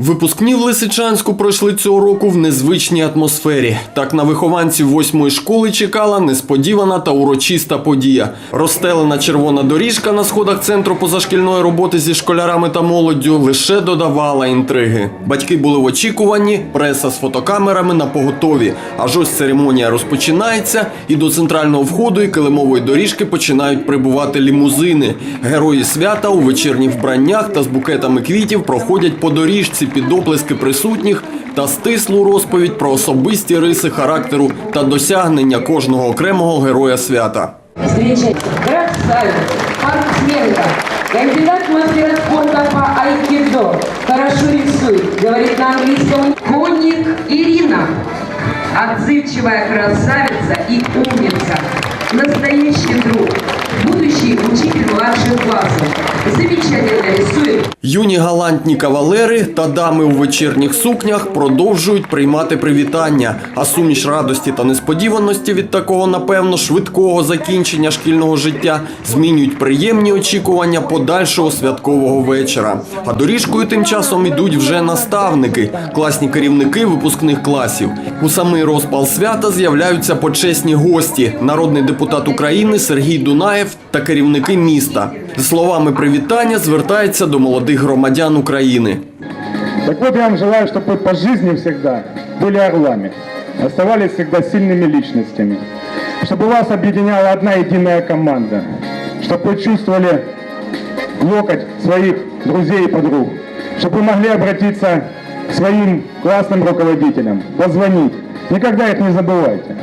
Випускні в Лисичанську пройшли цього року в незвичній атмосфері. Так на вихованців восьмої школи чекала несподівана та урочиста подія. Розстелена червона доріжка на сходах центру позашкільної роботи зі школярами та молоддю лише додавала інтриги. Батьки були в очікуванні, преса з фотокамерами на поготові. Аж ось церемонія розпочинається, і до центрального входу і килимової доріжки починають прибувати лімузини. Герої свята у вечірніх вбраннях та з букетами квітів проходять по доріжці під оплески присутніх та стислу розповідь про особисті риси характеру та досягнення кожного окремого героя свята. Спортсменка, кандидат мастера спорта по айкидо, хорошо рисует, говорит на английском конник Ирина. Отзывчивая красавица и умница, настоящий друг, будущий учитель младших классов, Юні галантні кавалери та дами у вечірніх сукнях продовжують приймати привітання, а суміш радості та несподіваності від такого, напевно, швидкого закінчення шкільного життя змінюють приємні очікування подальшого святкового вечора. А доріжкою тим часом ідуть вже наставники, класні керівники випускних класів. У самий розпал свята з'являються почесні гості, народний депутат України Сергій Дунаєв та керівники міста. З словами привітання звертається до молодих громадян України. Так вот, я вам желаю, чтобы вы по жизни всегда были орлами, оставались всегда сильными личностями, чтобы вас объединяла одна единая команда, чтобы вы чувствовали локоть своих друзей и подруг, чтобы вы могли обратиться к своим классным руководителям, позвонить. Никогда их не забывайте.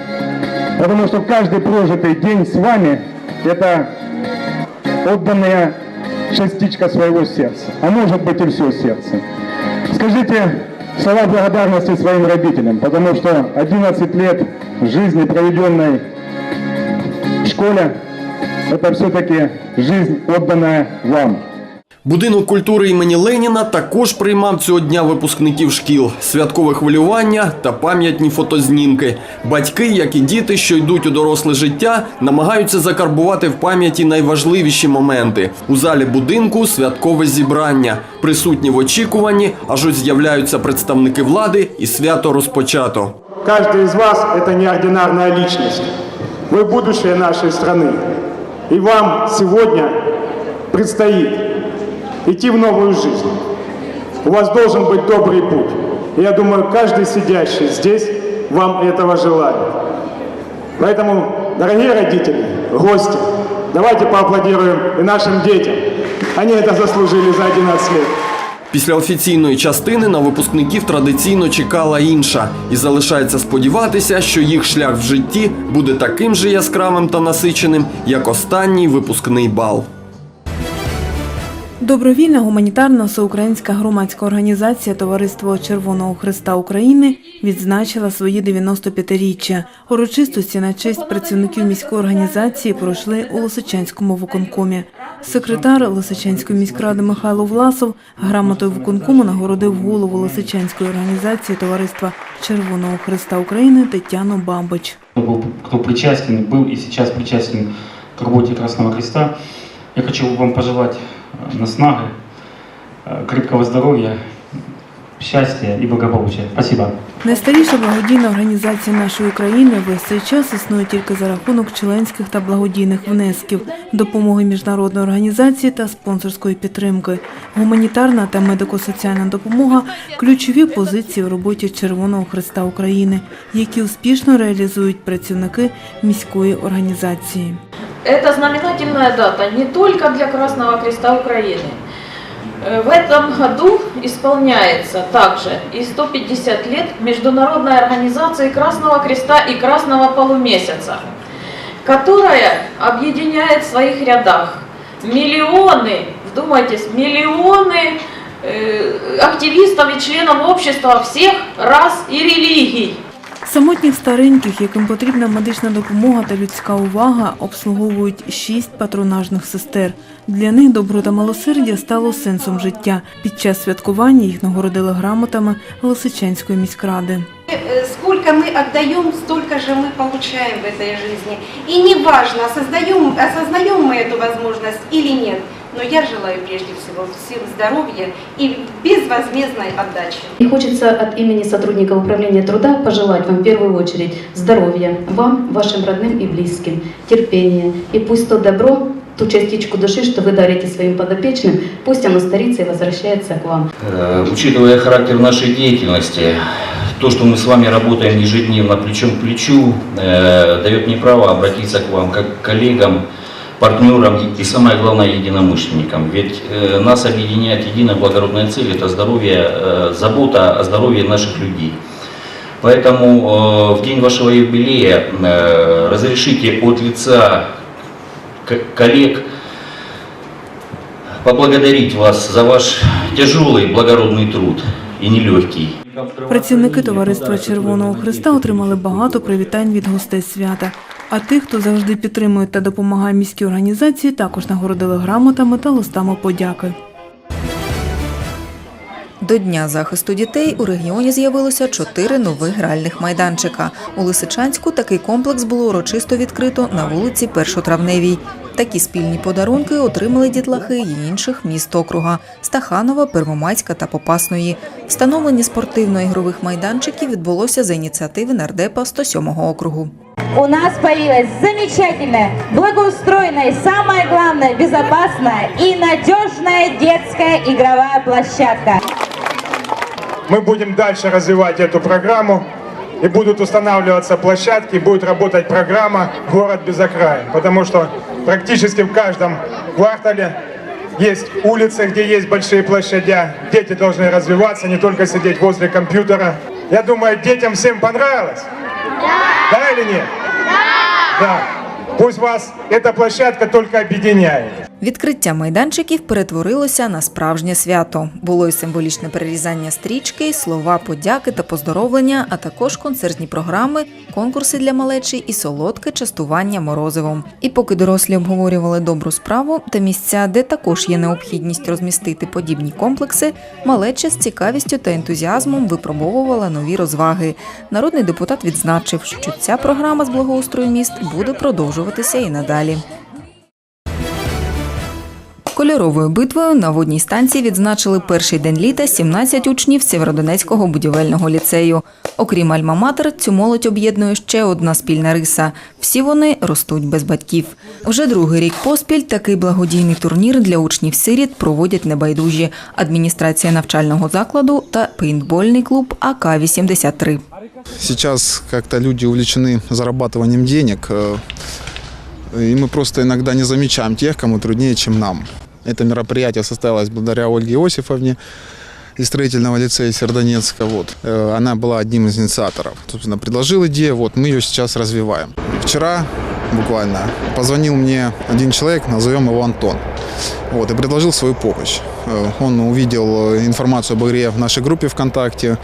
Потому что каждый прожитый день с вами – это отданная частичка своего сердца, а может быть и все сердце. Скажите слова благодарности своим родителям, потому что 11 лет жизни, проведенной в школе, это все-таки жизнь, отданная вам. Будинок культури імені Леніна також приймав цього дня випускників шкіл, святкове хвилювання та пам'ятні фотознімки. Батьки, як і діти, що йдуть у доросле життя, намагаються закарбувати в пам'яті найважливіші моменти. У залі будинку святкове зібрання. Присутні в очікуванні, аж ось з'являються представники влади, і свято розпочато. Каждый из вас – это неординарная личность. Вы будущее нашей страны. И вам сегодня предстоит идти в новую жизнь. У вас должен быть добрый путь. И я думаю, каждый сидящий здесь вам этого желает. Поэтому, дорогие родители, гости, давайте поаплодируем и нашим детям. Они это заслужили за 11 лет. Після офіційної частини на випускників традиційно чекала інша, і залишається сподіватися, що їх шлях в житті буде таким же яскравим та насиченим, як останній випускний бал. Добровільна гуманітарна всеукраїнська громадська організація Товариство Червоного Христа України відзначила свої 95-річчя. Урочистості на честь працівників міської організації пройшли у Лисичанському виконкомі. Секретар Лисичанської міськради Михайло Власов грамотою виконкому нагородив голову Лисичанської організації Товариства Червоного Христа України Тетяну Бабич. кто, был, кто причастен, был и сейчас причастен к работе Красного Креста. Я хочу вам пожелать э, наснаги, э, крепкого здоровья, счастья и благополучия. Спасибо. Найстаріша благодійна організація нашої країни весь цей час існує тільки за рахунок членських та благодійних внесків, допомоги міжнародної організації та спонсорської підтримки. Гуманітарна та медико-соціальна допомога ключові позиції в роботі Червоного Христа України, які успішно реалізують працівники міської організації. Это знаменательная дата не только для Красного Креста Украины. Э, В этом году исполняется также и 150 лет Международной организации Красного Креста и Красного Полумесяца, которая объединяет в своих рядах миллионы, вдумайтесь, миллионы э, активистов и членов общества всех рас и религий. Самотніх стареньких, яким потрібна медична допомога та людська увага, обслуговують шість патронажних сестер. Для них добро та милосердя стало сенсом життя. Під час святкування їх нагородили грамотами Лисичанської міськради. Э, Сколько мы отдаем, столько же мы получаем в этой жизни. И неважно, осознаем, осознаем мы эту возможность или нет, Но я желаю прежде всего всем здоровья и безвозмездной отдачи. И хочется от имени сотрудников управления труда пожелать вам в первую очередь здоровья, вам, вашим родным и близким, терпения. И пусть то добро, ту частичку души, что вы дарите своим подопечным, пусть оно старится и возвращается к вам. Э, Учитывая характер нашей деятельности, то, что мы с вами работаем ежедневно плечом к плечу, э, дает мне право обратиться к вам как к коллегам, партнерам и, самое главное, единомышленникам. Ведь э, нас объединяет единая благородная цель – это здоровье, э, забота о здоровье наших людей. Поэтому э, в день вашего юбилея э, разрешите от лица к- коллег поблагодарить вас за ваш тяжелый благородный труд и нелегкий. Працівники товариства Червоного Христа отримали багато привітань від гостей свята. А тих, хто завжди підтримує та допомагає міській організації, також нагородили грамотами та листами подяки. До Дня захисту дітей у регіоні з'явилося чотири нових гральних майданчика. У Лисичанську такий комплекс було урочисто відкрито на вулиці Першотравневій. Такі спільні подарунки отримали дітлахи й інших міст округа – Стаханова, Первомайська та Попасної. Встановлення спортивно-ігрових майданчиків відбулося за ініціативи нардепа 107-го округу. У нас появилась замечательная, благоустроенная, самое главное, безопасная и надежная детская игровая площадка. Мы будем дальше развивать эту программу. И будут устанавливаться площадки, будет работать программа «Город без окраин». Потому что практически в каждом квартале есть улицы, где есть большие площадя. Дети должны развиваться, не только сидеть возле компьютера. Я думаю, детям всем понравилось? Да. Да или нет? Да. Пусть вас эта площадка только объединяет. Відкриття майданчиків перетворилося на справжнє свято. Було й символічне перерізання стрічки, слова подяки та поздоровлення, а також концертні програми, конкурси для малечі і солодке частування морозивом. І поки дорослі обговорювали добру справу та місця, де також є необхідність розмістити подібні комплекси, малеча з цікавістю та ентузіазмом випробовувала нові розваги. Народний депутат відзначив, що ця програма з благоустрою міст буде продовжуватися і надалі. Кольоровою битвою на водній станції відзначили перший день літа 17 учнів Сєвєродонецького будівельного ліцею. Окрім Альма-Матер, цю молодь об'єднує ще одна спільна риса. Всі вони ростуть без батьків. Вже другий рік поспіль такий благодійний турнір для учнів-сиріт проводять небайдужі адміністрація навчального закладу та пейнтбольний клуб АК-83. Сейчас как-то люди увлечены зарабатыванием денег, э, и мы просто иногда не замечаем тех, кому труднее, чем нам. Это мероприятие состоялось благодаря Ольге Иосифовне из строительного лицея Сердонецка. Вот. Э, Она была одним из инициаторов. Собственно, предложил идею, вот мы ее сейчас развиваем. Вчера буквально позвонил мне один человек, назовем его Антон, вот, и предложил свою помощь. Э, Он увидел э, информацию об игре в нашей группе ВКонтакте,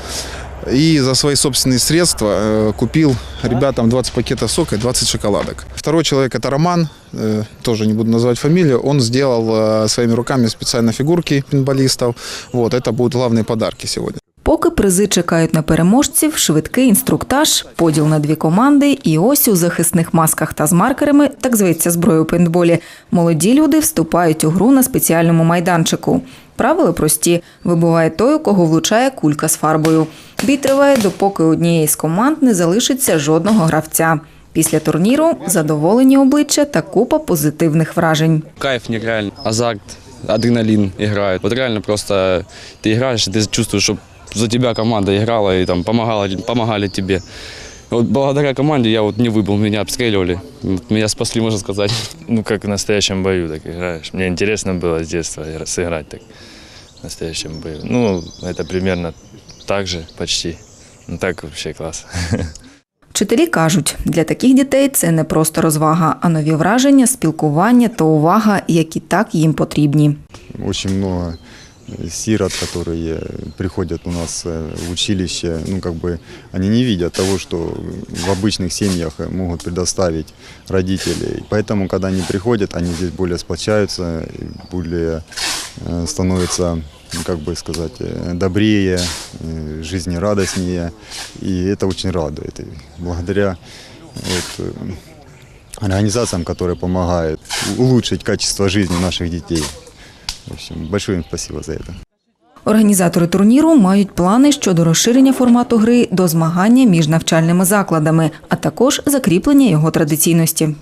и за свои собственные средства э, купил ребятам 20 пакетов сока и 20 шоколадок. Второй человек это Роман, э, тоже не буду называть фамилию. Он сделал э, своими руками специально фигурки пинболистов. Вот, это будут главные подарки сегодня. Поки призи чекають на переможців, швидкий інструктаж, поділ на дві команди, і ось у захисних масках та з маркерами, так зветься зброю у пейнтболі, молоді люди вступають у гру на спеціальному майданчику. Правила прості: вибуває той, у кого влучає кулька з фарбою. Бій триває, допоки у однієї з команд не залишиться жодного гравця. Після турніру задоволені обличчя та купа позитивних вражень. Кайф нереальный, азарт, адреналин играет. Вот реально просто ты играешь, и ты чувствуешь, что за тебя команда играла и там помогала, помогали тебе. Вот благодаря команде я вот не выбыл, меня обстреливали. Вот Меня спасли, можно сказать. Ну, как в настоящем бою так играешь. Мне интересно было с детства игра- сыграть так в настоящем бою. Ну, это примерно так же почти. Ну, так вообще класс. Вчителі кажуть, для таких дітей це не просто розвага, а нові враження, спілкування та увага, які так їм потрібні. Очень много сирот, которые приходят у нас э, в училище, ну как бы они не видят того, что в обычных семьях могут предоставить родители. Поэтому, когда они приходят, они здесь более сплочаются, более э, становятся, ну, как бы сказать, э, добрее, э, жизнерадостнее. И это очень радует. И благодаря вот, э, организациям, которые помогают улучшить качество жизни наших детей. В общем, большое им спасибо за это. Організатори турніру мають плани щодо розширення формату гри до змагання між навчальними закладами, а також закріплення його традиційності.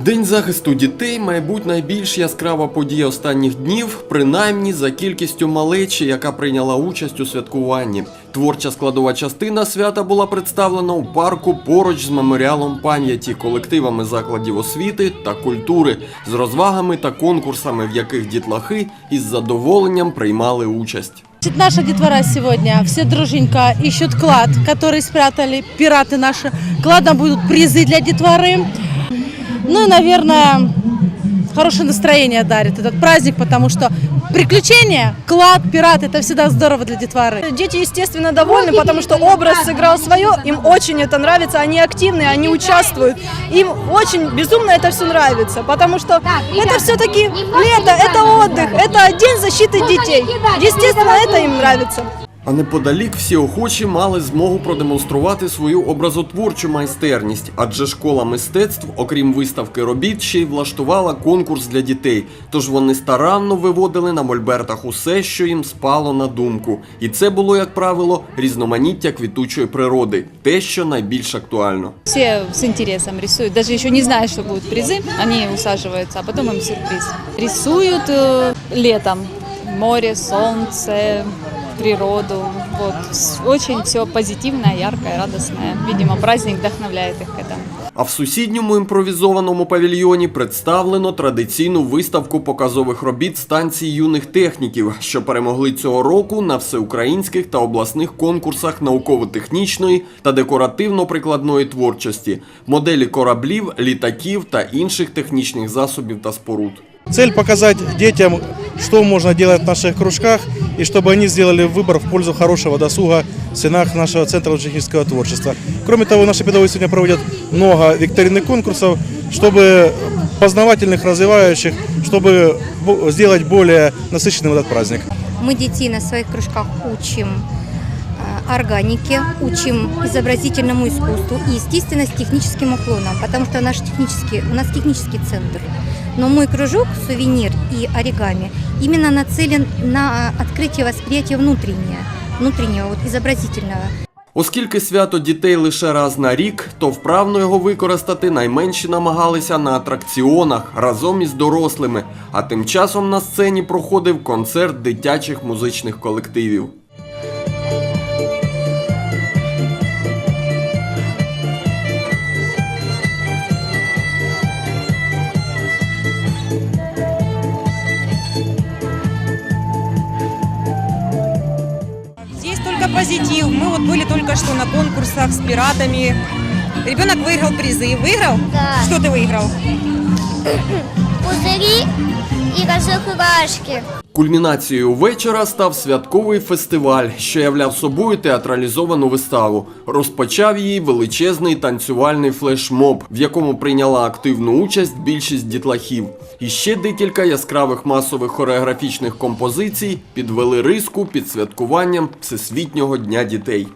День захисту дітей, мабуть, найбільш яскрава подія останніх днів, принаймні за кількістю малечі, яка прийняла участь у святкуванні. Творча складова частина свята була представлена у парку поруч з меморіалом пам'яті, колективами закладів освіти та культури, з розвагами та конкурсами, в яких дітлахи із задоволенням приймали участь. Значит, Наша детвора сегодня все друженько ищут клад, который спрятали пираты наши. Кладом будут призы для детворы. Ну и, наверное, хорошее настроение дарит этот праздник, потому что приключения, клад, пират – это всегда здорово для детворы. Дети, естественно, довольны, потому что образ сыграл свое, им очень это нравится, они активные, они участвуют. Им очень безумно это все нравится, потому что это все-таки лето, это отдых, это день защиты детей. Естественно, это им нравится. А неподалік всі охочі мали змогу продемонструвати свою образотворчу майстерність, адже школа мистецтв, окрім виставки робіт, ще й влаштувала конкурс для дітей. Тож вони старанно виводили на мольбертах усе, що їм спало на думку. І це було, як правило, різноманіття квітучої природи, те, що найбільш актуально. Все с интересом рисуют, даже еще не зная, что будут призы, они усаживаются, а потом им сюрприз. Рисуют э, летом море, солнце, природу. Вот. Очень все позитивное, яркое, радостное. Видимо, праздник вдохновляет их к этому. А в сусідньому імпровізованому павільйоні представлено традиційну виставку показових робіт станції юних техніків, що перемогли цього року на всеукраїнських та обласних конкурсах науково-технічної та декоративно-прикладної творчості, моделі кораблів, літаків та інших технічних засобів та споруд. Цель показать детям, что можно делать в наших кружках, и чтобы они сделали выбор в пользу хорошего досуга стенах нашего Центра технического творчества. Кроме того, наши педагоги сегодня проводят много викторинных конкурсов, чтобы познавательных, развивающих, чтобы сделать более насыщенным этот праздник. Мы детей на своих кружках учим э, органике, учим изобразительному искусству и, естественно, с техническим уклоном, потому что наш технический, у нас технический центр. Но мой кружок «Сувенир» и «Оригами» именно нацелен на открытие восприятия внутреннее, внутреннего, вот, изобразительного. Оскільки свято дітей лише раз на рік, то вправно його використати найменші намагалися на атракціонах разом із дорослими. А тим часом на сцені проходив концерт дитячих музичних колективів. только что на конкурсах с пиратами. Ребенок выиграл призы. Выиграл? Да. Что ты выиграл? Пузырі і розіграшки. Кульмінацією вечора став святковий фестиваль, що являв собою театралізовану виставу. Розпочав її величезний танцювальний флешмоб, в якому прийняла активну участь більшість дітлахів. І ще декілька яскравих масових хореографічних композицій підвели риску під святкуванням Всесвітнього дня дітей.